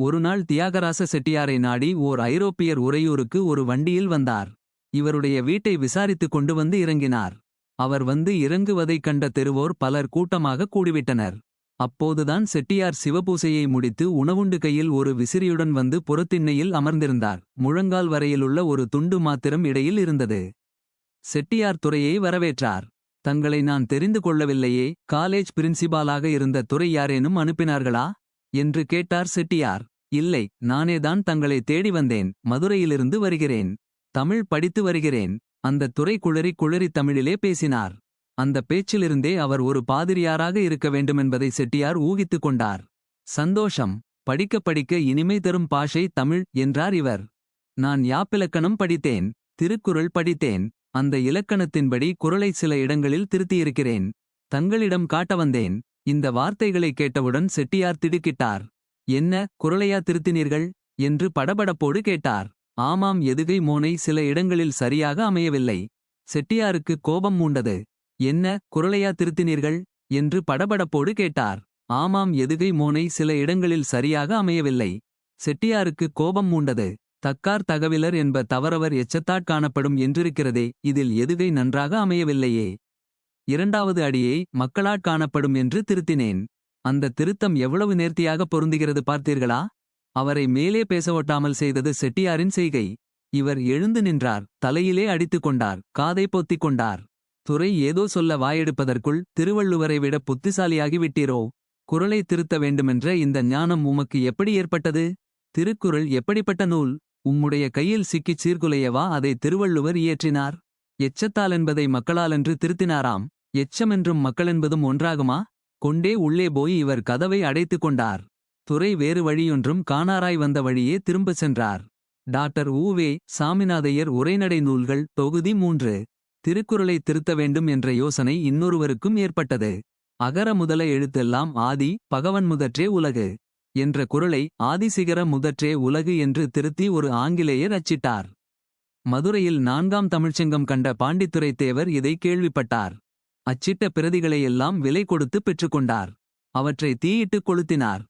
ஒருநாள் தியாகராச செட்டியாரை நாடி ஓர் ஐரோப்பியர் உறையூருக்கு ஒரு வண்டியில் வந்தார். இவருடைய வீட்டை விசாரித்துக் கொண்டு வந்து இறங்கினார். அவர் வந்து இறங்குவதைக் கண்ட தெருவோர் பலர் கூட்டமாக கூடிவிட்டனர். அப்போதுதான் செட்டியார் சிவபூசையை முடித்து உணவுண்டு கையில் ஒரு விசிறியுடன் வந்து புறத்திண்ணையில் அமர்ந்திருந்தார். முழங்கால் வரையிலுள்ள ஒரு துண்டு மாத்திரம் இடையில் இருந்தது. செட்டியார் துறையை வரவேற்றார். தங்களை நான் தெரிந்து கொள்ளவில்லையே காலேஜ் பிரின்சிபாலாக இருந்த துறை யாரேனும் அனுப்பினார்களா? என்று கேட்டார் செட்டியார். இல்லை நானேதான் தங்களை தேடி வந்தேன் மதுரையிலிருந்து வருகிறேன். தமிழ் படித்து வருகிறேன். அந்த துறை குளறி குளறி தமிழிலே பேசினார். அந்த பேச்சிலிருந்தே அவர் ஒரு பாதிரியாராக இருக்க வேண்டுமென்பதை செட்டியார் ஊகித்துக் கொண்டார். சந்தோஷம். படிக்க படிக்க இனிமை தரும் பாஷை தமிழ் என்றார் இவர். நான் யாப்பிலக்கணம் படித்தேன் திருக்குறள் படித்தேன் அந்த இலக்கணத்தின்படி குரலை சில இடங்களில் திருத்தியிருக்கிறேன். தங்களிடம் காட்ட வந்தேன் இந்த வார்த்தைகளை கேட்டவுடன் செட்டியார் திடுக்கிட்டார். என்ன குரலையா திருத்தினீர்கள்? என்று படபடப்போடு கேட்டார். ஆமாம் எதுகை மோனை சில இடங்களில் சரியாக அமையவில்லை. செட்டியாருக்கு கோபம் மூண்டது. என்ன குரலையா திருத்தினீர்கள்? என்று படபடப்போடு கேட்டார். ஆமாம் எதுகை மோனை சில இடங்களில் சரியாக அமையவில்லை. செட்டியாருக்கு கோபம் மூண்டது. தக்கார் தகவிலர் என்ப தவறவர் எச்சத்தாட் காணப்படும் என்றிருக்கிறதே இதில் எதுகை நன்றாக அமையவில்லையே. இரண்டாவது அடியை மக்களாற் காணப்படும் என்று திருத்தினேன். அந்த திருத்தம் எவ்வளவு நேர்த்தியாக பொருந்துகிறது பார்த்தீர்களா? அவரை மேலே பேசவொட்டாமல் செய்தது செட்டியாரின் செய்கை. இவர் எழுந்து நின்றார் தலையிலே அடித்துக் கொண்டார் காதை பொத்திக் கொண்டார். துறை ஏதோ சொல்ல வாயெடுப்பதற்குள் திருவள்ளுவரை விட புத்திசாலியாகி விட்டீரோ? குரலை திருத்த வேண்டுமென்ற இந்த ஞானம் உமக்கு எப்படி ஏற்பட்டது? திருக்குறள் எப்படிப்பட்ட நூல்? உம்முடைய கையில் சிக்கிச் சீர்குலையவா அதை திருவள்ளுவர் இயற்றினார்? எச்சத்தால் என்பதை மக்களாலென்று திருத்தினாராம். எச்சமென்றும் மக்களென்பதும் ஒன்றாகுமா? கொண்டே உள்ளே போய் இவர் கதவை அடைத்துக் கொண்டார். துறை வேறு வழியொன்றும் காணாராய் வந்த வழியே திரும்பச் சென்றார். டாக்டர் ஊவே சாமிநாதையர் உரைநடை நூல்கள் தொகுதி மூன்று. திருக்குறளை திருத்த வேண்டும் என்ற யோசனை இன்னொருவருக்கும் ஏற்பட்டது. அகர முதல எழுத்தெல்லாம் ஆதி பகவன் முதற்றே உலகு என்ற குரலை ஆதிசிகர முதற்றே உலகு என்று திருத்தி ஒரு ஆங்கிலேயர் அச்சிட்டார். மதுரையில் நான்காம் தமிழ்ச்சங்கம் கண்ட பாண்டித்துரை தேவர் இதை கேள்விப்பட்டார். அச்சிட்ட பிரதிகளையெல்லாம் விலை கொடுத்து பெற்றுக்கொண்டார். அவற்றை தீயிட்டுக் கொளுத்தினார்.